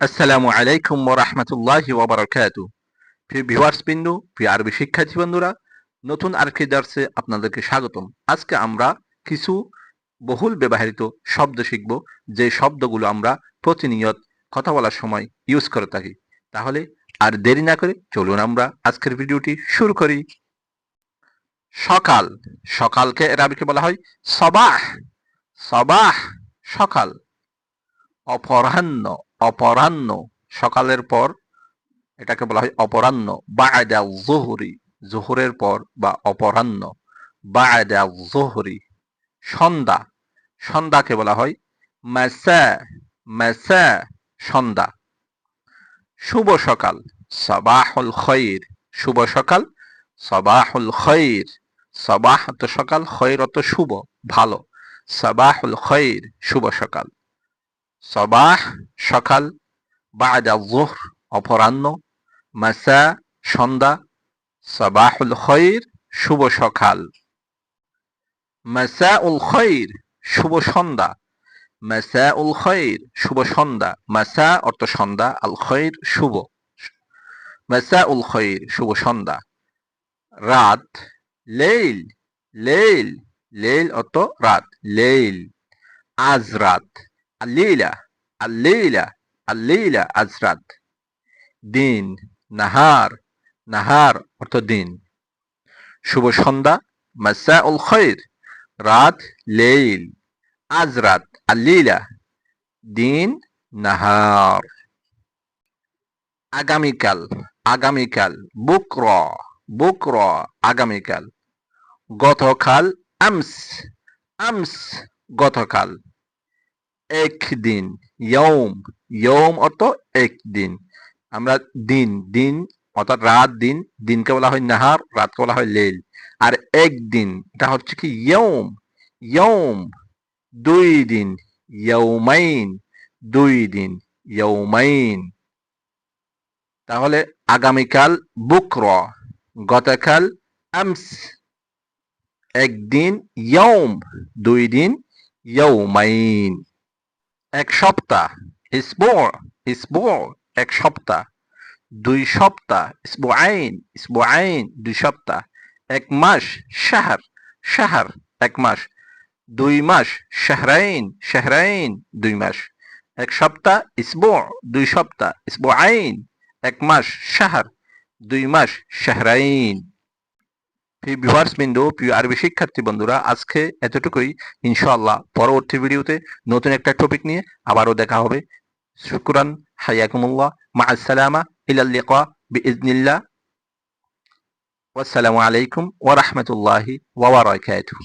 আসসালামু আলাইকুম ওয়া রাহমাতুল্লাহি ওয়া প্রিয় ভিউয়ার্স বিন্দু আরবি শিক্ষার্থী বন্ধুরা, নতুন আরেকটি দার্সে আপনাদেরকে স্বাগতম। আজকে আমরা কিছু বহুল ব্যবহৃত শব্দ শিখব, যে শব্দগুলো আমরা প্রতিনিয়ত কথা বলার সময় ইউজ করে থাকি। তাহলে আর দেরি না করে চলুন আমরা আজকের ভিডিওটি শুরু করি। সকাল, সকালকে আরবিকে বলা হয় সবাহ সবাহ, সকাল। অপরাহ্ন অপরাহ্ন, সকালের পর এটাকে বলা হয় অপরাহ্ন বা বায়দা জোহরি জোহরের পর বা অপরাহ্ন বা বায়দা জোহরি সন্ধ্যা, সন্ধ্যাকে বলা হয় মাসা মাসা, সন্ধ্যা। শুভ সকাল, সবাহুল খৈর, শুভ সকাল, সবাহুল খৈর সবাহ তো সকাল খৈর অত শুভ, ভালো, সবাহুল খৈর, শুভ সকাল। সবাহ সকাল বাদা জোহর অপরাহ্ন মাসা সন্ধ্যা সবাহুল খৈর শুভ সকাল۔ মাসা উল খৈর শুভ সন্ধ্যা۔ মাসা উল খৈর শুভ সন্ধ্যা۔ মাসা অর্থ সন্ধ্যা আল খৈর শুভ। মাসা উল খৈর শুভ সন্ধ্যা। রাত, লেইল। লেইল লেইল অর্থ রাত। লেইল। আজ রাত। আল্লীলা আল্লীলা আল্লীলা আজ রাত দিন, নাহার নাহার অর্থ দিন। শুভ সন্ধ্যা মাসা উল খৈর, রাত, লেইল আজ রাত আল্লীলা দিন, নাহার। আগামীকাল আগামীকাল, বুক্র বুক্র, আগামীকাল। গতকাল, আমস আমস, গতকাল। একদিন ইয়ম ইয়ম অর্থ একদিন। আমরা দিন দিন অর্থাৎ রাত, দিন, দিনকে বলা হয় নাহার, রাতকে বলা হয় লেল আর একদিন, এটা হচ্ছে কি ইয়ম ইয়ম দুই দিন ইয়ৌমাইন দুই দিন ইয়ৌমাইন তাহলে আগামীকাল বুক্র, গতকাল আমস। একদিন ইয়ম দুই দিন ইয়ৌমাইন এক সপ্তাহ ইসবু ইসবু এক সপ্তাহ। দুই সপ্তাহ ইসবু আইন ইসবু আইন দুই সপ্তাহ। এক মাস, শাহর শাহর, এক মাস। দুই মাস, শাহরাইন শাহরাইন, দুই মাস। এক সপ্তাহ ইসবু দুই সপ্তাহ ইসবু আইন এক মাস, শাহর, দুই মাস, শাহরাইন। প্রিয় ভিউয়ার্স বিন্দু প্রিয় আরবি শিক্ষার্থী বন্ধুরা, আজকে এতটুকুই। ইনশাআল্লাহ পরবর্তী ভিডিওতে নতুন একটা টপিক নিয়ে আবারও দেখা হবে। শুকরান হাইয়াকুমুল্লাহ মা আসসালামা ইলাল লিকা বিইজনিল্লাহ ওয়াসসালামু আলাইকুম ওয়া রাহমাতুল্লাহি ওয়া বারাকাতুহু।